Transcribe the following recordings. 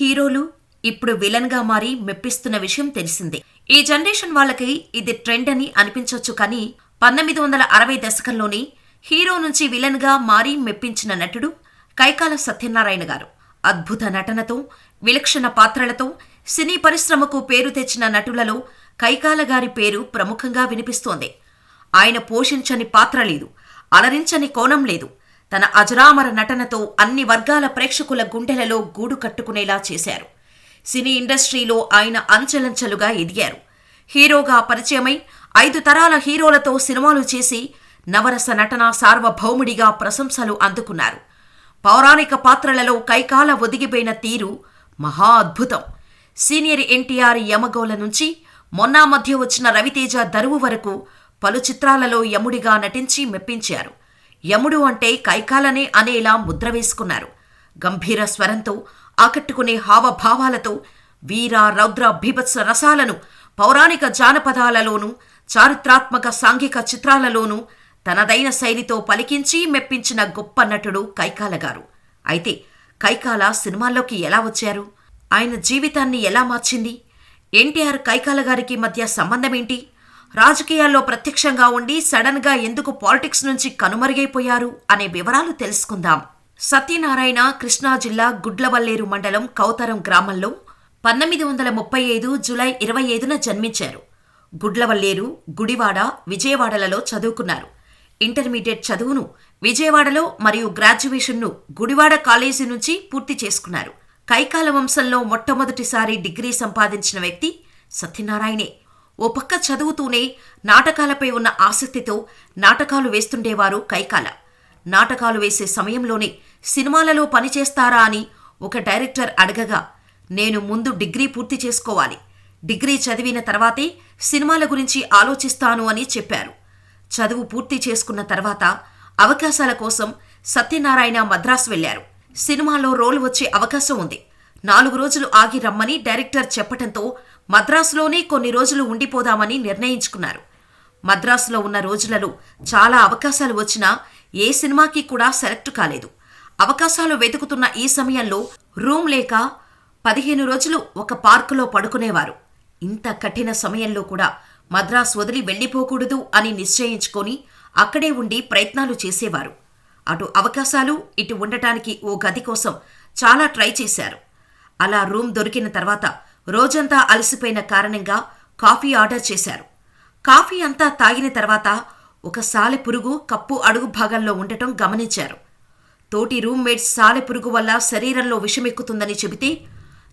హీరోలు ఇప్పుడు విలన్గా మారి మెప్పిస్తున్న విషయం తెలిసిందే. ఈ జనరేషన్ వాళ్ళకి ఇది ట్రెండ్ అని అనిపించొచ్చు కానీ పంతొమ్మిది వందల అరవై దశకంలోనే హీరో నుంచి విలన్గా మారి మెప్పించిన నటుడు కైకాల సత్యనారాయణ గారు. అద్భుత నటనతో విలక్షణ పాత్రలతో సినీ పరిశ్రమకు పేరు తెచ్చిన నటులలో కైకాల గారి పేరు ప్రముఖంగా వినిపిస్తోంది. ఆయన పోషించని పాత్ర లేదు అలరించని కోణం లేదు తన అజరామర నటనతో అన్ని వర్గాల ప్రేక్షకుల గుండెలలో గూడు కట్టుకునేలా చేశారు. సినీ ఇండస్ట్రీలో ఆయన అంచెలంచెలుగా ఎదిగారు. హీరోగా పరిచయమై ఐదు తరాల హీరోలతో సినిమాలు చేసి నవరస నటన సార్వభౌముడిగా ప్రశంసలు అందుకున్నారు. పౌరాణిక పాత్రలలో కైకాల ఒదిగిపోయిన తీరు మహా అద్భుతం. సీనియర్ ఎన్టీఆర్ యమగోల నుంచి మొన్న మధ్య వచ్చిన రవితేజ దరువు వరకు పలు చిత్రాలలో యముడిగా నటించి మెప్పించారు. యముడు అంటే కైకాలనే అనేలా ముద్ర వేసుకున్నారు. గంభీర స్వరంతో ఆకట్టుకునే హావభావాలతో వీర రౌద్ర భీభత్స రసాలను పౌరాణిక జానపదాలలోనూ చారిత్రాత్మక సాంఘిక చిత్రాలలోనూ తనదైన శైలితో పలికించి మెప్పించిన గొప్ప నటుడు కైకాల గారు. అయితే కైకాల సినిమాల్లోకి ఎలా వచ్చారు? ఆయన జీవితాన్ని ఎలా మార్చింది? ఎన్టీఆర్ కైకాల గారికి మధ్య సంబంధమేంటి? రాజకీయాల్లో ప్రత్యక్షంగా ఉండి సడన్గా ఎందుకు పాలిటిక్స్ నుంచి కనుమరుగైపోయారు అనే వివరాలు తెలుసుకుందాం. సత్యనారాయణ కృష్ణా జిల్లా గుడ్లవల్లేరు మండలం కౌతరం గ్రామంలో పంతొమ్మిది వందల ముప్పై ఐదు జులై ఇరవై ఐదున జన్మించారు. గుడ్లవల్లేరు గుడివాడ విజయవాడలలో చదువుకున్నారు. ఇంటర్మీడియట్ చదువును విజయవాడలో మరియు గ్రాడ్యుయేషన్ను గుడివాడ కాలేజీ నుంచి పూర్తి చేసుకున్నారు. కైకాల వంశంలో మొట్టమొదటిసారి డిగ్రీ సంపాదించిన వ్యక్తి సత్యనారాయణే. ఓ పక్క చదువుతూనే నాటకాలపై ఉన్న ఆసక్తితో నాటకాలు వేస్తుండేవారు కైకాల. నాటకాలు వేసే సమయంలోనే సినిమాలలో పనిచేస్తారా అని ఒక డైరెక్టర్ అడగగా నేను ముందు డిగ్రీ పూర్తి చేసుకోవాలి. డిగ్రీ చదివిన తర్వాతే సినిమాల గురించి ఆలోచిస్తాను అని చెప్పారు. చదువు పూర్తి చేసుకున్న తర్వాత అవకాశాల కోసం సత్యనారాయణ మద్రాసు వెళ్ళారు సినిమాలో రోల్ వచ్చే అవకాశం ఉంది. నాలుగు రోజులు ఆగి రమ్మని డైరెక్టర్ చెప్పటంతో మద్రాసులోనే కొన్ని రోజులు ఉండిపోదామని నిర్ణయించుకున్నారు. మద్రాసులో ఉన్న రోజులలో చాలా అవకాశాలు వచ్చినా ఏ సినిమాకి కూడా సెలెక్ట్ కాలేదు. అవకాశాలు వెతుకుతున్న ఈ సమయంలో రూమ్ లేక పదిహేను రోజులు ఒక పార్కులో పడుకునేవారు. ఇంత కఠిన సమయంలో కూడా మద్రాస్ వదిలి వెళ్ళిపోకూడదు అని నిశ్చయించుకొని అక్కడే ఉండి ప్రయత్నాలు చేసేవారు. అటు అవకాశాలు ఇటు ఉండటానికి ఓ గది కోసం చాలా ట్రై చేశారు. అలా రూమ్ దొరికిన తర్వాత రోజంతా అలసిపోయిన కారణంగా కాఫీ ఆర్డర్ చేశారు. కాఫీ అంతా తాగిన తర్వాత ఒక సాలె పురుగు కప్పు అడుగు భాగంలో ఉండటం గమనించారు. తోటి రూమ్మేట్స్ సాలె పురుగు వల్ల శరీరంలో విషమెక్కుతుందని చెబితే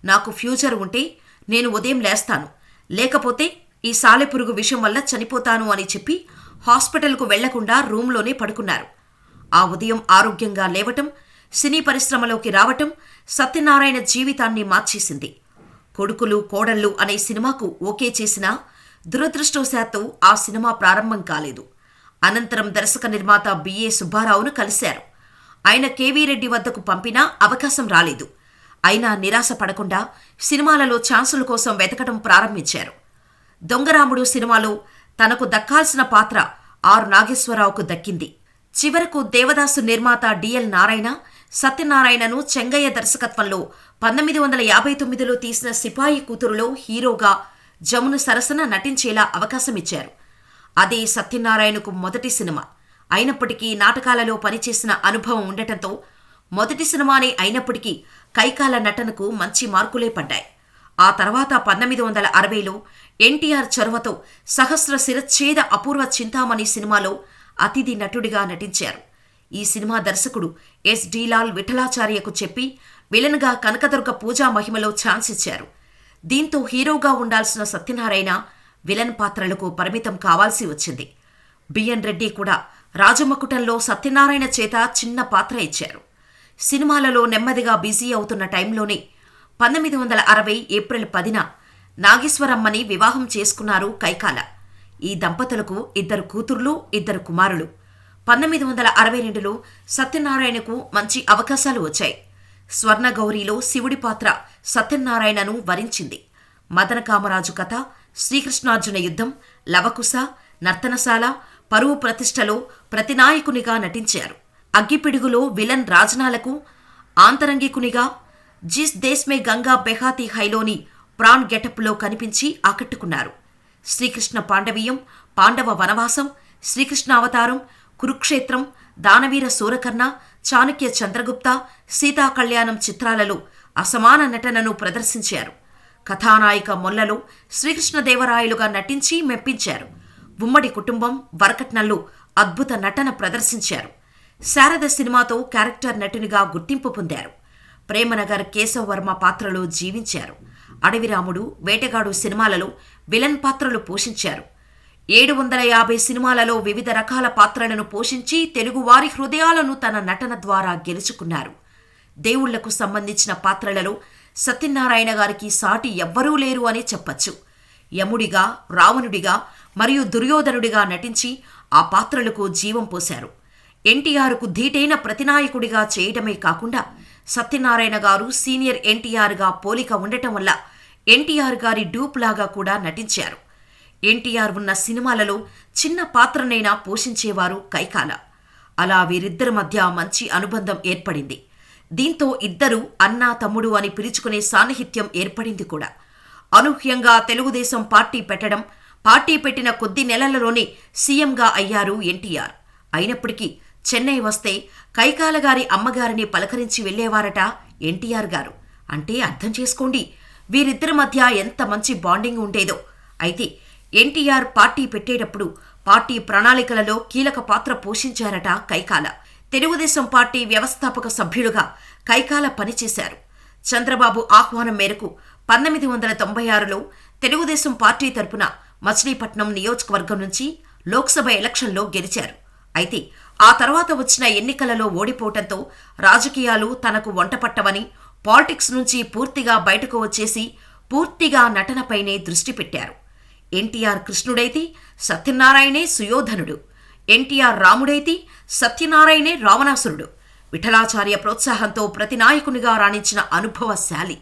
నాకు ఫ్యూచర్ ఉంటే నేను ఉదయం లేస్తాను. లేకపోతే ఈ సాలెపురుగు విషం వల్ల చనిపోతాను అని చెప్పి హాస్పిటల్కు వెళ్ళకుండా రూంలోనే పడుకున్నారు. ఆ ఉదయం ఆరోగ్యంగా లేవటం సినీ పరిశ్రమలోకి రావటం సత్యనారాయణ జీవితాన్ని మార్చేసింది. కొడుకులు కోడళ్ళు అనే సినిమాకు ఓకే చేసినా దురదృష్టవశాత్తు ఆ సినిమా ప్రారంభం కాలేదు. అనంతరం దర్శక నిర్మాత బిఏ సుబ్బారావును కలిశారు. ఆయన కేవీ రెడ్డి వద్దకు పంపినా అవకాశం రాలేదు. అయినా నిరాశ పడకుండా సినిమాలలో ఛాన్సుల కోసం వెతకడం ప్రారంభించారు. దొంగరాముడు సినిమాలో తనకు దక్కాల్సిన పాత్ర ఆర్. నాగేశ్వరరావుకు దక్కింది. చివరకు దేవదాసు నిర్మాత డిఎల్ నారాయణ సత్యనారాయణను చెంగయ్య దర్శకత్వంలో పంతొమ్మిది వందల యాభై తొమ్మిదిలో తీసిన సిపాయి కూతురులో హీరోగా జమున సరసన నటించేలా అవకాశమిచ్చారు. అదే సత్యనారాయణకు మొదటి సినిమా. అయినప్పటికీ నాటకాలలో పనిచేసిన అనుభవం ఉండటంతో మొదటి సినిమానే అయినప్పటికీ కైకాల నటనకు మంచి మార్కులే పడ్డాయి. ఆ తర్వాత పంతొమ్మిది వందల అరవైలో ఎన్టీఆర్ చొరవతో సహస్ర శిరచ్ఛేద అపూర్వ చింతామణి సినిమాలో అతిథి నటుడిగా నటించారు. ఈ సినిమా దర్శకుడు ఎస్. డీలాల్ విఠలాచార్యకు చెప్పి విలన్గా కనకదుర్గ పూజా మహిమలో ఛాన్స్ ఇచ్చారు. దీంతో హీరోగా ఉండాల్సిన సత్యనారాయణ విలన్ పాత్రలకు పరిమితం కావాల్సి వచ్చింది. బిఎన్ రెడ్డి కూడా రాజమకుటంలో సత్యనారాయణ చేత చిన్న పాత్ర ఇచ్చారు. సినిమాలలో నెమ్మదిగా బిజీ అవుతున్న టైంలోనే పంతొమ్మిది వందల అరవై ఏప్రిల్ పదిన నాగేశ్వరమ్మని వివాహం చేసుకున్నారు కైకాల. ఈ దంపతులకు ఇద్దరు కూతుర్లు ఇద్దరు కుమారులు. పంతొమ్మిది వందల అరవై రెండులో సత్యనారాయణకు మంచి అవకాశాలు వచ్చాయి. స్వర్ణగౌరిలో శివుడి పాత్ర సత్యనారాయణను వరించింది. మదన కామరాజు కథ శ్రీకృష్ణార్జున యుద్ధం లవకుశ నర్తనశాల పరువు ప్రతిష్టలో ప్రతినాయకునిగా నటించారు. అగ్గిపిడుగులో విలన్ రాజనాలకు ఆంతరంగికునిగా జిస్ దేశ్ మే గంగా బెహాతి హైలోని ప్రాణ్ గెటప్లో కనిపించి ఆకట్టుకున్నారు. శ్రీకృష్ణ పాండవీయం పాండవ వనవాసం శ్రీకృష్ణ అవతారం కురుక్షేత్రం దానవీర సూరకర్ణ చాణక్య చంద్రగుప్త సీతాకళ్యాణం చిత్రాలలో అసమాన నటనను ప్రదర్శించారు. కథానాయిక మొల్లలో శ్రీకృష్ణదేవరాయలుగా నటించి మెప్పించారు. ఉమ్మడి కుటుంబం వరకట్నల్లో అద్భుత నటన ప్రదర్శించారు. శారద సినిమాతో క్యారెక్టర్ నటునిగా గుర్తింపు పొందారు. ప్రేమనగర్ కేశవవర్మ పాత్రలో జీవించారు. అడవిరాముడు వేటగాడు సినిమాలలో విలన్ పాత్రలు పోషించారు. ఏడు వందల యాభై సినిమాలలో వివిధ రకాల పాత్రలను పోషించి తెలుగువారి హృదయాలను తన నటన ద్వారా గెలుచుకున్నారు. దేవుళ్ళకు సంబంధించిన పాత్రలలో సత్యనారాయణ గారికి సాటి ఎవ్వరూ లేరు అని చెప్పచ్చు. యముడిగా రావణుడిగా మరియు దుర్యోధనుడిగా నటించి ఆ పాత్రలకు జీవం పోశారు. ఎన్టీఆర్కు ధీటైన ప్రతినాయకుడిగా చేయడమే కాకుండా సత్యనారాయణ గారు సీనియర్ ఎన్టీఆర్గా పోలిక ఉండటం వల్ల ఎన్టీఆర్ గారి డూప్ లాగా కూడా నటించారు. ఎన్టీఆర్ ఉన్న సినిమాలలో చిన్న పాత్రనైనా పోషించేవారు కైకాల. అలా వీరిద్దరి మధ్య మంచి అనుబంధం ఏర్పడింది. దీంతో ఇద్దరు అన్నా తమ్ముడు అని పిలుచుకునే సాన్నిహిత్యం ఏర్పడింది కూడా. అనూహ్యంగా తెలుగుదేశం పార్టీ పెట్టడం పార్టీ పెట్టిన కొద్ది నెలలలోనే సీఎంగా అయ్యారు ఎన్టీఆర్. అయినప్పటికీ చెన్నై వస్తే కైకాల గారి అమ్మగారిని పలకరించి వెళ్ళేవారట ఎన్టీఆర్ గారు. అంటే అర్థం చేసుకోండి వీరిద్దరి మధ్య ఎంత మంచి బాండింగ్ ఉండేదో. అయితే ఎన్టీఆర్ పార్టీ పెట్టేటప్పుడు పార్టీ ప్రణాళికలలో కీలక పాత్ర పోషించారట కైకాల. తెలుగుదేశం పార్టీ వ్యవస్థాపక సభ్యులుగా కైకాల పనిచేశారు. చంద్రబాబు ఆహ్వానం మేరకు పంతొమ్మిది వందల తొంభై ఆరులో తెలుగుదేశం పార్టీ తరపున మచిలీపట్నం నియోజకవర్గం నుంచి లోక్సభ ఎలక్షన్లో గెలిచారు. అయితే ఆ తర్వాత వచ్చిన ఎన్నికలలో ఓడిపోవటంతో రాజకీయాలు తనకు వంటపట్టవని పాలిటిక్స్ నుంచి పూర్తిగా బయటకు వచ్చేసి పూర్తిగా నటనపైనే దృష్టి పెట్టారు. ఎన్టీఆర్ కృష్ణుడైతే సత్యనారాయణే సుయోధనుడు. ఎన్టీఆర్ రాముడైతే సత్యనారాయణే రావణాసురుడు. విఠలాచార్య ప్రోత్సాహంతో ప్రతి నాయకునిగా రాణించిన అనుభవశాలి.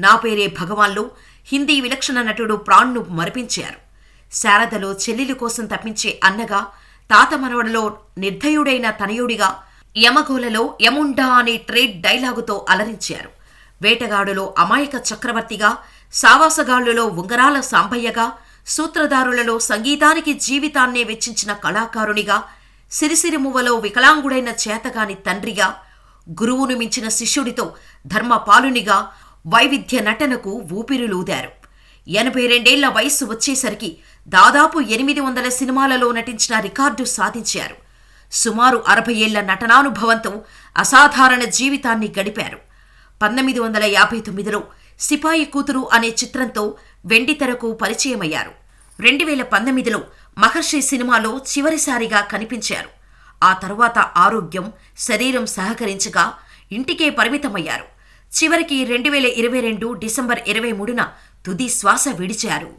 నా పేరే భగవాన్లో. హిందీ విలక్షణ నటుడు ప్రాణ్ను మరిపించారు. శారదలో చెల్లెలి కోసం తప్పించే అన్నగా తాత మనవడలో నిర్ధయుడైన తనయుడిగా యమగోలలో యముండా అనే ట్రేడ్ డైలాగుతో అలరించారు. వేటగాడులో అమాయక చక్రవర్తిగా సావాసగాళ్ళులో ఉంగరాల సాంబయ్యగా సూత్రధారులలో సంగీతానికి జీవితాన్నే వెచ్చించిన కళాకారునిగా సిరిసిరిమువలో వికలాంగుడైన చేతగాని తండ్రిగా గురువును మించిన శిష్యుడితో ధర్మపాలునిగా వైవిధ్య నటనకు ఊపిరులూదారు. ఎనభై రెండేళ్ళ వయస్సు వచ్చేసరికి దాదాపు ఎనిమిది వందల సినిమాలలో నటించిన రికార్డు సాధించారు. సుమారు అరవై ఏళ్ళ నటనానుభవంతో అసాధారణ జీవితాన్ని గడిపారు. పంతొమ్మిది వందల యాభై తొమ్మిదిలో సిపాయి కూతురు అనే చిత్రంతో వెండితెరకు పరిచయమయ్యారు. రెండు వేల పంతొమ్మిదిలో మహర్షి సినిమాలో చివరిసారిగా కనిపించారు. ఆ తరువాత ఆరోగ్యం శరీరం సహకరించగా ఇంటికే పరిమితమయ్యారు. చివరికి రెండు వేల ఇరవై రెండు డిసెంబర్ ఇరవై మూడున తుది శ్వాస విడిచారు.